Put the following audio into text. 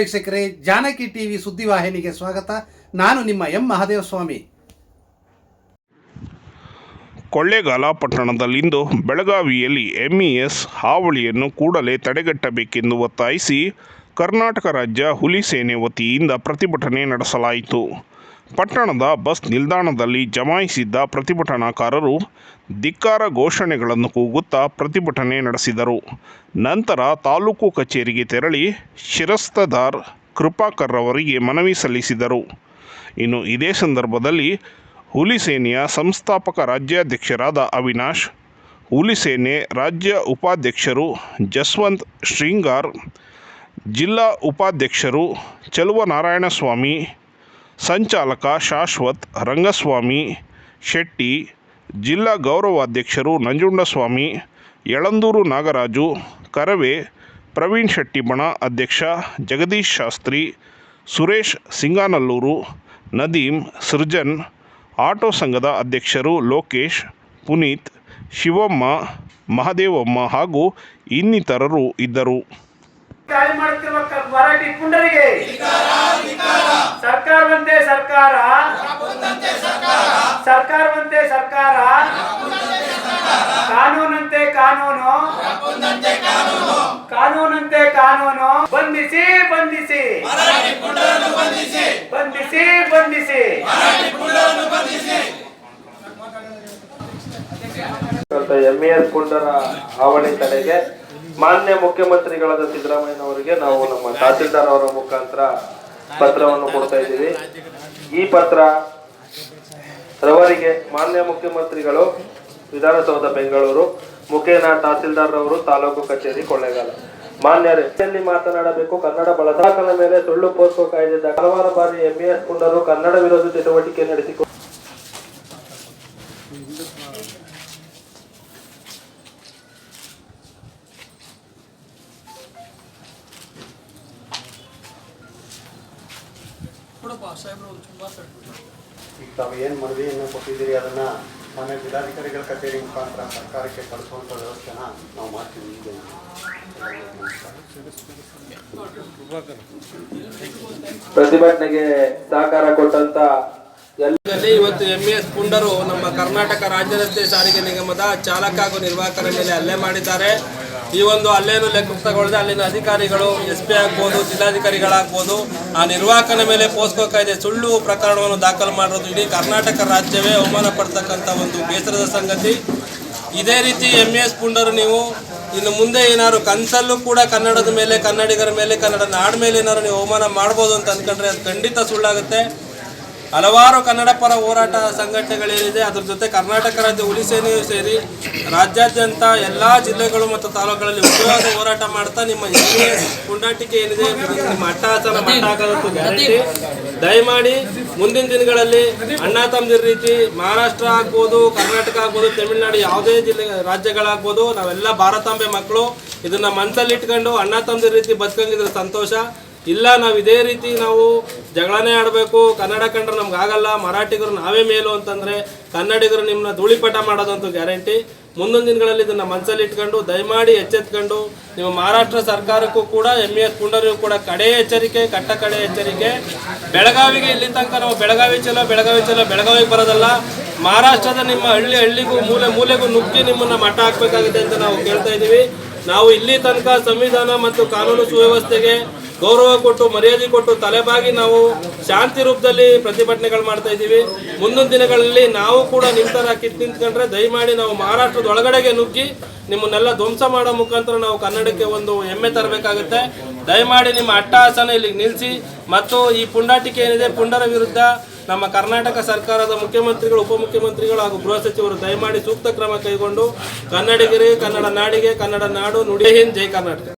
ವೀಕ್ಷಕರೇ, ಜಾನಕಿ ಟಿವಿ ಸುದ್ದಿವಾಹಿನಿಗೆ ಸ್ವಾಗತ. ನಾನು ನಿಮ್ಮ ಎಂ ಮಹಾದೇವ ಸ್ವಾಮಿ ಕೊಳ್ಳೇಗಾಲ ಪಟ್ಟಣದಲ್ಲಿಂದು ಬೆಳಗಾವಿಯಲ್ಲಿ ಎಂಇಎಸ್ ಹಾವಳಿಯನ್ನು ಕೂಡಲೇ ತಡೆಗಟ್ಟಬೇಕೆಂದು ಒತ್ತಾಯಿಸಿ ಕರ್ನಾಟಕ ರಾಜ್ಯ ಹುಲಿ ಸೇನೆ ವತಿಯಿಂದ ಪ್ರತಿಭಟನೆ ನಡೆಸಲಾಯಿತು. ಪಟ್ಟಣದ ಬಸ್ ನಿಲ್ದಾಣದಲ್ಲಿ ಜಮಾಯಿಸಿದ್ದ ಪ್ರತಿಭಟನಾಕಾರರು ಧಿಕ್ಕಾರ ಘೋಷಣೆಗಳನ್ನು ಕೂಗುತ್ತಾ ಪ್ರತಿಭಟನೆ ನಡೆಸಿದರು. ನಂತರ ತಾಲೂಕು ಕಚೇರಿಗೆ ತೆರಳಿ ಶಿರಸ್ತದಾರ್ ಕೃಪಾಕರ್ ಅವರಿಗೆ ಮನವಿ ಸಲ್ಲಿಸಿದರು. ಇನ್ನು ಇದೇ ಸಂದರ್ಭದಲ್ಲಿ ಹುಲಿ ಸೇನೆಯ ಸಂಸ್ಥಾಪಕ ರಾಜ್ಯಾಧ್ಯಕ್ಷರಾದ ಅವಿನಾಶ್, ಹುಲಿ ಸೇನೆ ರಾಜ್ಯ ಉಪಾಧ್ಯಕ್ಷರು ಜಸ್ವಂತ್ ಶ್ರೀಂಗಾರ್ ಜಿಲ್ಲಾ ಉಪಾಧ್ಯಕ್ಷರು ಚಲುವನಾರಾಯಣಸ್ವಾಮಿ ಸಂಚಾಲಕ ಶಾಶ್ವತ್ ರಂಗಸ್ವಾಮಿ, ಶೆಟ್ಟಿ, ಜಿಲ್ಲಾ ಗೌರವಾಧ್ಯಕ್ಷರು ನಂಜುಂಡಸ್ವಾಮಿ, ಯಳಂದೂರು ನಾಗರಾಜು, ಕರವೇ, ಪ್ರವೀಣ್ ಶೆಟ್ಟಿ ಬಣ ಅಧ್ಯಕ್ಷ, ಜಗದೀಶ್ ಶಾಸ್ತ್ರಿ, ಸುರೇಶ್ ಸಿಂಗಾನಲ್ಲೂರು, ನದೀಂ, ಸೃಜನ್, ಆಟೋ ಸಂಘದ ಅಧ್ಯಕ್ಷರು ಲೋಕೇಶ್, ಪುನೀತ್, ಶಿವಮ್ಮ, ಮಹದೇವಮ್ಮ ಹಾಗೂ ಇನ್ನಿತರರು ಇದ್ದರು. ದಾಳಿ ಮಾಡುತ್ತಿರುವ ಮರಾಠಿ ಪುಂಡರಿಗೆ. ಸರ್ಕಾರವಂತೆ ಸರ್ಕಾರ. ಬಂದೆ ಸರ್ಕಾರ. ಕಾನೂನಂತೆ ಕಾನೂನು. ಕಾನೂನಂತೆ ಕಾನೂನು. ಬಂಧಿಸಿ ಬಂಧಿಸಿ. ಬಂಧಿಸಿ ಬಂಧಿಸಿ. ಎಂಇಎಸ್ ಪುಂಡರ ಹಾವಳಿ ತಡೆಗೆ ಮಾನ್ಯ ಮುಖ್ಯಮಂತ್ರಿಗಳಾದ ಸಿದ್ದರಾಮಯ್ಯನವರಿಗೆ ನಾವು ನಮ್ಮ ತಹಸೀಲ್ದಾರ್ ಅವರ ಮುಖಾಂತರ ಪತ್ರವನ್ನು ಕೊಡ್ತಾ ಇದ್ದೀವಿ. ಈ ಪತ್ರ ರವರಿಗೆ ಮಾನ್ಯ ಮುಖ್ಯಮಂತ್ರಿಗಳು, ವಿಧಾನಸೌಧ ಬೆಂಗಳೂರು, ಮುಖೇನ ತಹಸೀಲ್ದಾರ್ ಅವರು ತಾಲೂಕು ಕಚೇರಿ, ಕೊಳ್ಳೇಗಾಲ. ಮಾನ್ಯರೇ ಇಲ್ಲಿ ಮಾತನಾಡಬೇಕು? ಕನ್ನಡ ಬಳಸಾಕನ ಮೇಲೆ ಸುಳ್ಳು ಪೋಸ್ಕೋ ಕಾಯ್ದೆ ಹಲವಾರು ಬಾರಿ ಎಂಬಿಎಸ್ ಪುಂಡರು ಕನ್ನಡ ವಿರೋಧಿ ಚಟುವಟಿಕೆ ನಡೆಸಿಕೊಂಡು ಈಗ ತಾವು ಏನು ಮನವಿಯನ್ನು ಕೊಟ್ಟಿದ್ದೀರಿ? ಅದನ್ನ ಮನೆ ಜಿಲ್ಲಾಧಿಕಾರಿಗಳ ಕಚೇರಿ ಮುಖಾಂತರ ಸರ್ಕಾರಕ್ಕೆ ಕಳಿಸುವಂಥ ವ್ಯವಸ್ಥೆನ ನಾವು ಮಾಡ್ತೀವಿ. ಈಗ ಪ್ರತಿಭಟನೆಗೆ ಸಹಕಾರ ಕೊಟ್ಟಂತ ಎಲ್ಲರಲ್ಲಿ ಇವತ್ತು ಇವತ್ತು ಎಂಇಎಸ್ ಪುಂಡರು ನಮ್ಮ ಕರ್ನಾಟಕ ರಾಜ್ಯ ರಸ್ತೆ ಸಾರಿಗೆ ನಿಗಮದ ಚಾಲಕ ಹಾಗೂ ನಿರ್ವಾಹಕರ ಮೇಲೆ ಹಲ್ಲೆ ಮಾಡಿದ್ದಾರೆ. ಈ ಒಂದು ಅಲ್ಲೇನು ಲೆಕ್ಕ ತಗೊಳ್ಳದೆ ಅಲ್ಲಿನ ಅಧಿಕಾರಿಗಳು, ಎಸ್ ಪಿ ಆಗ್ಬೋದು, ಜಿಲ್ಲಾಧಿಕಾರಿಗಳಾಗ್ಬೋದು, ಆ ನಿರ್ವಾಹಕನ ಮೇಲೆ ಪೋಸ್ಕೋ ಕಾಯ್ದೆ ಸುಳ್ಳು ಪ್ರಕರಣವನ್ನು ದಾಖಲು ಮಾಡಿರೋದು ಇಡೀ ಕರ್ನಾಟಕ ರಾಜ್ಯವೇ ಅವಮಾನ ಪಡ್ತಕ್ಕಂಥ ಒಂದು ಬೇಸರದ ಸಂಗತಿ. ಇದೇ ರೀತಿ ಎಂ ಎಸ್ ಪುಂಡರು ನೀವು ಇನ್ನು ಮುಂದೆ ಏನಾದ್ರು ಕನಸಲ್ಲೂ ಕೂಡ ಕನ್ನಡದ ಮೇಲೆ, ಕನ್ನಡಿಗರ ಮೇಲೆ ಕನ್ನಡ ನಾಡ ಮೇಲೆ ಏನಾದ್ರು ನೀವು ಅವಮಾನ ಮಾಡ್ಬೋದು ಅಂತ ಅಂದ್ಕೊಂಡ್ರೆ ಅದು ಖಂಡಿತ ಸುಳ್ಳಾಗುತ್ತೆ. ಹಲವಾರು ಕನ್ನಡ ಪರ ಹೋರಾಟ ಸಂಘಟನೆಗಳೇನಿದೆ, ಅದ್ರ ಜೊತೆ ಕರ್ನಾಟಕ ರಾಜ್ಯ ಹುಲಿ ಸೇನೆಯೂ ಸೇರಿ ರಾಜ್ಯಾದ್ಯಂತ ಎಲ್ಲ ಜಿಲ್ಲೆಗಳು ಮತ್ತು ತಾಲೂಕುಗಳಲ್ಲಿ ಉಗ್ರವಾದ ಹೋರಾಟ ಮಾಡ್ತಾ ನಿಮ್ಮ ಏನೇ ಪುಂಡಾಟಿಕೆ ಏನಿದೆ ನಿಮ್ಮ ಅಟ್ಟಹಾಸನ ಮಟ್ಟ ಹಾಕೋದಂತೂ ಗ್ಯಾರಂಟಿ ದಯಮಾಡಿ ಮುಂದಿನ ದಿನಗಳಲ್ಲಿ ಅಣ್ಣ ತಮ್ಮದಿರ ರೀತಿ ಮಹಾರಾಷ್ಟ್ರ ಆಗ್ಬೋದು, ಕರ್ನಾಟಕ ಆಗ್ಬೋದು, ತಮಿಳುನಾಡು ಯಾವುದೇ ಜಿಲ್ಲೆ, ರಾಜ್ಯಗಳಾಗ್ಬೋದು, ನಾವೆಲ್ಲ ಭಾರತಾಂಬೆ ಮಕ್ಕಳು. ಇದನ್ನ ಮನಸ್ಸಲ್ಲಿ ಇಟ್ಕೊಂಡು ಅಣ್ಣ ತಮ್ಮದಿರ ರೀತಿ ಬದುಕಂಗಿದ್ರೆ ಸಂತೋಷ. ಇಲ್ಲ, ನಾವು ಇದೇ ರೀತಿ ನಾವು ಜಗಳನೇ ಆಡಬೇಕು. ಕನ್ನಡ ಕಂಡ್ರೆ ನಮ್ಗೆ ಆಗಲ್ಲ. ಮರಾಠಿಗರು ನಾವೇ ಮೇಲು ಅಂತಂದ್ರೆ ಕನ್ನಡಿಗರು ನಿಮ್ಮನ್ನ ಧೂಳಿಪಟ ಮಾಡೋದಂತೂ ಗ್ಯಾರಂಟಿ. ಮುಂದಿನ ದಿನಗಳಲ್ಲಿ ಇದನ್ನ ಮನಸ್ಸಲ್ಲಿ ಇಟ್ಕೊಂಡು ದಯಮಾಡಿ ಎಚ್ಚೆತ್ಕೊಂಡು ನಿಮ್ಮ ಮಹಾರಾಷ್ಟ್ರ ಸರ್ಕಾರಕ್ಕೂ ಕೂಡ ಎಂ ಎಸ್ ಪುಂಡರಿಗೂ ಕೂಡ ಕಡೆ ಎಚ್ಚರಿಕೆ, ಕಟ್ಟ ಕಡೆ ಎಚ್ಚರಿಕೆ. ಬೆಳಗಾವಿಗೆ ಇಲ್ಲಿ ತನಕ ನಾವು ಬೆಳಗಾವಿ ಚಲೋ ಬೆಳಗಾವಿ ಚಲೋ, ಬೆಳಗಾವಿಗೆ ಬರೋದಲ್ಲ. ಮಹಾರಾಷ್ಟ್ರದ ನಿಮ್ಮ ಹಳ್ಳಿ ಹಳ್ಳಿಗೂ ಮೂಲೆ ಮೂಲೆಗೂ ನುಗ್ಗಿ ನಿಮ್ಮನ್ನ ಮಟ್ಟ ಹಾಕಬೇಕಾಗಿದೆ ಅಂತ ನಾವು ಕೇಳ್ತಾ ಇದ್ದೀವಿ. ನಾವು ಇಲ್ಲಿ ತನಕ ಸಂವಿಧಾನ ಮತ್ತು ಕಾನೂನು ಸುವ್ಯವಸ್ಥೆಗೆ ಗೌರವ ಕೊಟ್ಟು, ಮರ್ಯಾದೆ ಕೊಟ್ಟು ತಲೆಬಾಗಿ ನಾವು ಶಾಂತಿ ರೂಪದಲ್ಲಿ ಪ್ರತಿಭಟನೆಗಳು ಮಾಡ್ತಾ ಇದ್ದೀವಿ. ಮುಂದಿನ ದಿನಗಳಲ್ಲಿ ನಾವು ಕೂಡ ಥರ ಕಿತ್ತು ನಿಂತ್ಕೊಂಡ್ರೆ ದಯಮಾಡಿ ನಾವು ಮಹಾರಾಷ್ಟ್ರದ ಒಳಗಡೆಗೆ ನುಗ್ಗಿ ನಿಮ್ಮನ್ನೆಲ್ಲ ಧ್ವಂಸ ಮಾಡೋ ಮುಖಾಂತರ ನಾವು ಕನ್ನಡಕ್ಕೆ ಒಂದು ಹೆಮ್ಮೆ ತರಬೇಕಾಗುತ್ತೆ. ದಯಮಾಡಿ ನಿಮ್ಮ ಅಟ್ಟಹಾಸನ ಇಲ್ಲಿಗೆ ನಿಲ್ಲಿಸಿ. ಮತ್ತು ಈ ಪುಂಡಾಟಿಕೆ ಏನಿದೆ, ಪುಂಡರ ವಿರುದ್ಧ ನಮ್ಮ ಕರ್ನಾಟಕ ಸರ್ಕಾರದ ಮುಖ್ಯಮಂತ್ರಿಗಳು, ಉಪಮುಖ್ಯಮಂತ್ರಿಗಳು ಹಾಗೂ ಗೃಹ ಸಚಿವರು ದಯಮಾಡಿ ಸೂಕ್ತ ಕ್ರಮ ಕೈಗೊಂಡು ಕನ್ನಡಿಗರಿಗೆ, ಕನ್ನಡ ನಾಡಿಗೆ, ಕನ್ನಡ ನಾಡು ನುಡಿ. ಜೈ ಕರ್ನಾಟಕ.